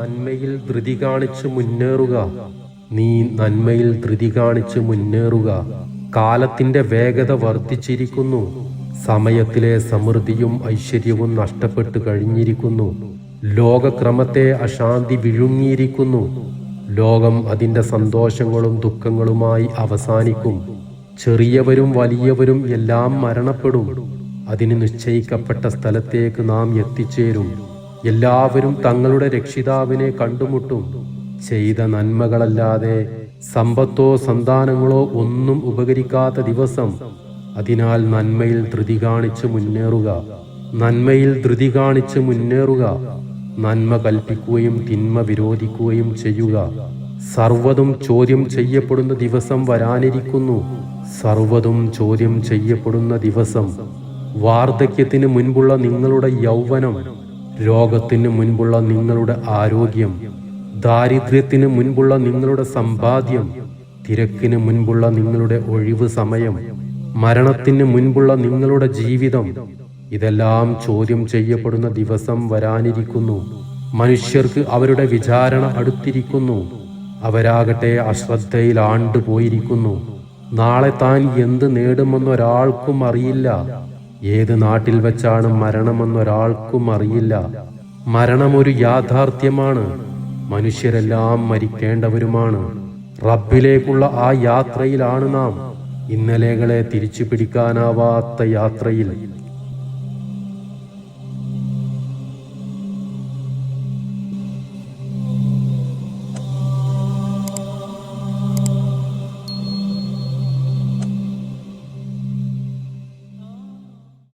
നന്മയിൽ ധൃതി കാണിച്ച് മുന്നേറുക. നീ നന്മയിൽ ധൃതി കാണിച്ച് മുന്നേറുക. കാലത്തിന്റെ വേഗത വർദ്ധിച്ചിരിക്കുന്നു. സമയത്തിലെ സമൃദ്ധിയും ഐശ്വര്യവും നഷ്ടപ്പെട്ടു കഴിഞ്ഞിരിക്കുന്നു. ലോകക്രമത്തെ അശാന്തി വിഴുങ്ങിയിരിക്കുന്നു. ലോകം അതിന്റെ സന്തോഷങ്ങളും ദുഃഖങ്ങളുമായി അവസാനിക്കും. ചെറിയവരും വലിയവരും എല്ലാം മരണപ്പെടും. അതിന് നിശ്ചയിക്കപ്പെട്ട സ്ഥലത്തേക്ക് നാം എത്തിച്ചേരും. എല്ലാവരും തങ്ങളുടെ രക്ഷിതാവിനെ കണ്ടുമുട്ടും. ചെയ്ത നന്മകളല്ലാതെ സമ്പത്തോ സന്താനങ്ങളോ ഒന്നും ഉപകരിക്കാത്ത ദിവസം അതിനാൽ നന്മയിൽ ധൃതി കാണിച്ച് മുന്നേറുക. നന്മയിൽ ധൃതി കാണിച്ച് മുന്നേറുക. നന്മ കൽപ്പിക്കുകയും തിന്മ വിരോധിക്കുകയും ചെയ്യുക. സർവതും ചോദ്യം ചെയ്യപ്പെടുന്ന ദിവസം വരാനിരിക്കുന്നു. സർവതും ചോദ്യം ചെയ്യപ്പെടുന്ന ദിവസം. വാർദ്ധക്യത്തിന് മുൻപുള്ള നിങ്ങളുടെ യൗവനം രോഗത്തിന് മുൻപുള്ള നിങ്ങളുടെ ആരോഗ്യം ദാരിദ്ര്യത്തിന് മുൻപുള്ള നിങ്ങളുടെ സമ്പാദ്യം തിരക്കിന് മുൻപുള്ള നിങ്ങളുടെ ഒഴിവ് സമയം മരണത്തിന് മുൻപുള്ള നിങ്ങളുടെ ജീവിതം ഇതെല്ലാം ചോദ്യം ചെയ്യപ്പെടുന്ന ദിവസം വരാനിരിക്കുന്നു. മനുഷ്യർക്ക് അവരുടെ വിചാരണ അടുത്തിരിക്കുന്നു. അവരാകട്ടെ അശ്രദ്ധയിൽ ആണ്ടുപോയിരിക്കുന്നു. നാളെ താൻ എന്ത് നേടുമെന്നൊരാൾക്കും അറിയില്ല. ഏത് നാട്ടിൽ വെച്ചാണ് മരണമെന്നൊരാൾക്കും അറിയില്ല. മരണമൊരു യാഥാർത്ഥ്യമാണ്. മനുഷ്യരെല്ലാം മരിക്കേണ്ടവരുമാണ്. റബ്ബിലേക്കുള്ള ആ യാത്രയിലാണ് നാം. ഇന്നലെകളെ തിരിച്ചു പിടിക്കാനാവാത്ത യാത്രയിൽ